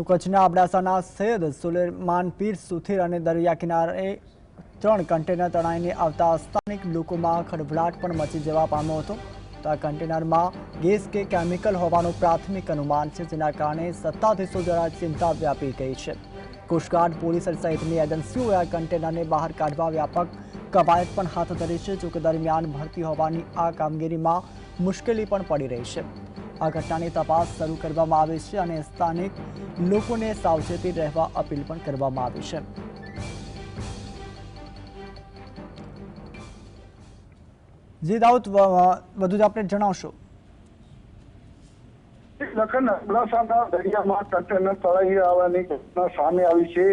તો કચ્છના અબડાસાના સૈયદ સુલેમાન પીર સુથીર અને દરિયા કિનારે ત્રણ કન્ટેનર તણાઈને આવતા સ્થાનિક લોકોમાં ખળભળાટ પણ મચી જવા પામ્યો હતો. તો આ કન્ટેનરમાં ગેસ કે કેમિકલ હોવાનું પ્રાથમિક અનુમાન છે, જેના કારણે સત્તાધીશો દ્વારા ચિંતા વ્યાપી ગઈ છે. કોસ્ટગાર્ડ પોલીસ સહિતની એજન્સીઓએ આ કન્ટેનરને બહાર કાઢવા વ્યાપક કવાયત પણ હાથ ધરી છે, જોકે દરમિયાન ભરતી હોવાની આ કામગીરીમાં મુશ્કેલી પણ પડી રહી છે. આ ઘટનાની તપાસ શરૂ કરવામાં આવી છે અને સ્થાનિક લોકોને સાવચેતી રહેવા અપીલ પણ કરવામાં આવી છે. જી, દાઉદ વધુ આપણે જણાવશો. લખન અબડાસાના દરિયામાં કન્ટેનર તળાઈ આવવાની ઘટના સામે આવી છે,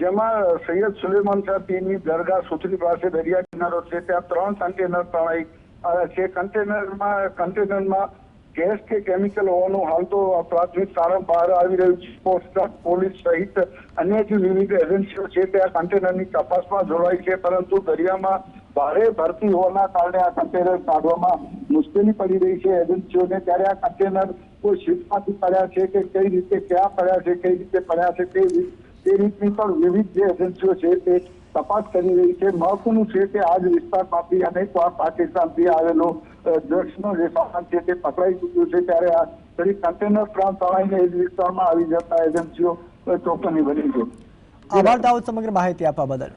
જેમાં સૈયદ સુલેમાન શાહ પીરની દરગાહ સુથરી પાસે દરિયા કિનારો છે, ત્યાં ત્રણ કન્ટેનર તળાઈ આવ્યા છે. કન્ટેનરમાં કન્ટેનરમાં ગેસ કે કેમિકલ હોવાનું હાલ તો પ્રાથમિક તારણ બહાર આવી રહ્યું છે. કોસ્ટગાર્ડ પોલીસ સહિત અન્ય જે વિવિધ એજન્સીઓ છે તે આ કન્ટેનરની તપાસમાં જોડાઈ છે. પરંતુ દરિયામાં ભારે ભરતી હોવાના કારણે આ કન્ટેનર કાઢવામાં મુશ્કેલી પડી રહી છે. એજન્સીઓને ત્યારે આ કન્ટેનર કોઈ શિફ્ટમાંથી પડ્યા છે કે કઈ રીતે, ક્યાં પડ્યા છે, કઈ રીતે પડ્યા છે તે રીતની પણ વિવિધ જે એજન્સીઓ છે તે તપાસ કરી રહી છે. મહત્વનું છે કે આ જ વિસ્તારમાંથી અનેકવાર પાકિસ્તાનથી આવેલો ડ્રગ્સનો જે સામાન છે તે પકડાઈ ચૂક્યું છે. ત્યારે આ ફરી કન્ટેનર પ્રાંત તળાઈને એ જ વિસ્તારમાં આવી જતા એજન્સીઓ અ, ચોંકાની બની છે આભાર દાઉદ સમગ્ર માહિતી આપવા બદલ.